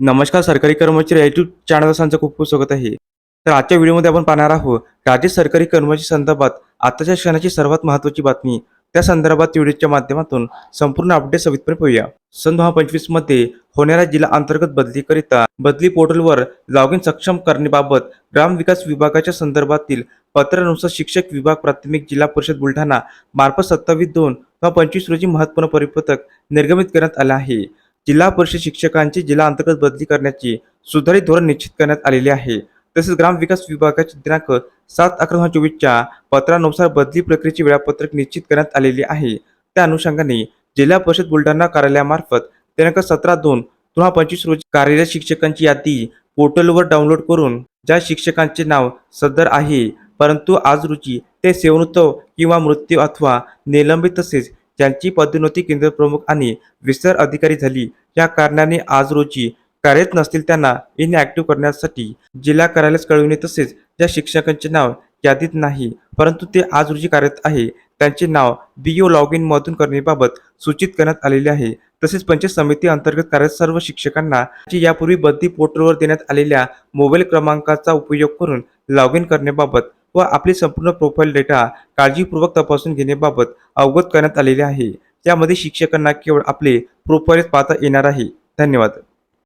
नमस्कार सरकारी कर्मचारी युट्यूब चॅनल खूप खूप स्वागत आहे. तर आजच्या व्हिडिओमध्ये आपण पाहणार आहोत राज्य सरकारी कर्मचारी संदर्भात आताच्या क्षणाची सर्वात महत्त्वाची बातमी. त्या संदर्भात व्हिडिओच्या माध्यमातून संपूर्ण अपडेट सविस्तरपणे पाहूया. सन दोन हजार पंचवीसमध्ये होणाऱ्या जिल्हा अंतर्गत बदलीकरिता बदली पोर्टलवर लॉग इन सक्षम करण्याबाबत ग्रामविकास विभागाच्या संदर्भातील पत्रानुसार शिक्षक विभाग प्राथमिक जिल्हा परिषद बुलढाणा मार्फत सत्तावीस दोन दोन पंचवीस रोजी महत्त्वपूर्ण परिपत्रक निर्गमित करण्यात आलं आहे. जिल्हा परिषद शिक्षकांची जिल्हा अंतर्गत बदली करण्याची सुधारित धोरण निश्चित करण्यात आलेले आहे. तसेच ग्रामविकास विभागाच्या दिनांक सात अकरा हजार चोवीसच्या पत्रानुसार बदली प्रक्रियेचे वेळापत्रक निश्चित करण्यात आलेले आहे. त्या अनुषंगाने जिल्हा परिषद बुलढाणा कार्यालयामार्फत दिनांक सतरा दोन दोन हजार पंचवीस रोजी कार्यरत शिक्षकांची यादी पोर्टलवर डाउनलोड करून ज्या शिक्षकांचे नाव सदर आहे परंतु आज रोजी ते सेवनोत्सव किंवा मृत्यू अथवा निलंबित तसेच ज्यांची पदोन्नती केंद्र प्रमुख आणि विस्तार अधिकारी झाली या कारणाने आज रोजी कार्यरत नसतील त्यांना इनॲक्टिव्ह करण्यासाठी जिल्हा कार्यालयास कळविणे तसेच ज्या शिक्षकांचे नाव यादीत नाही परंतु ते आज रोजी कार्यरत आहे. त्यांचे नाव बी ओ लॉग इन मधून करण्याबाबत सूचित करण्यात आलेले आहे. तसेच पंचायत समिती अंतर्गत कार्यरत सर्व शिक्षकांना जी यापूर्वी बदली पोर्टलवर देण्यात आलेल्या मोबाईल क्रमांकाचा उपयोग करून लॉग इन करण्याबाबत व आपली संपूर्ण प्रोफाईल डेटा काळजीपूर्वक तपासून घेण्याबाबत अवगत करण्यात आलेले आहे. त्यामध्ये शिक्षकांना केवळ आपले प्रोफाईल पाहता येणार आहे. धन्यवाद.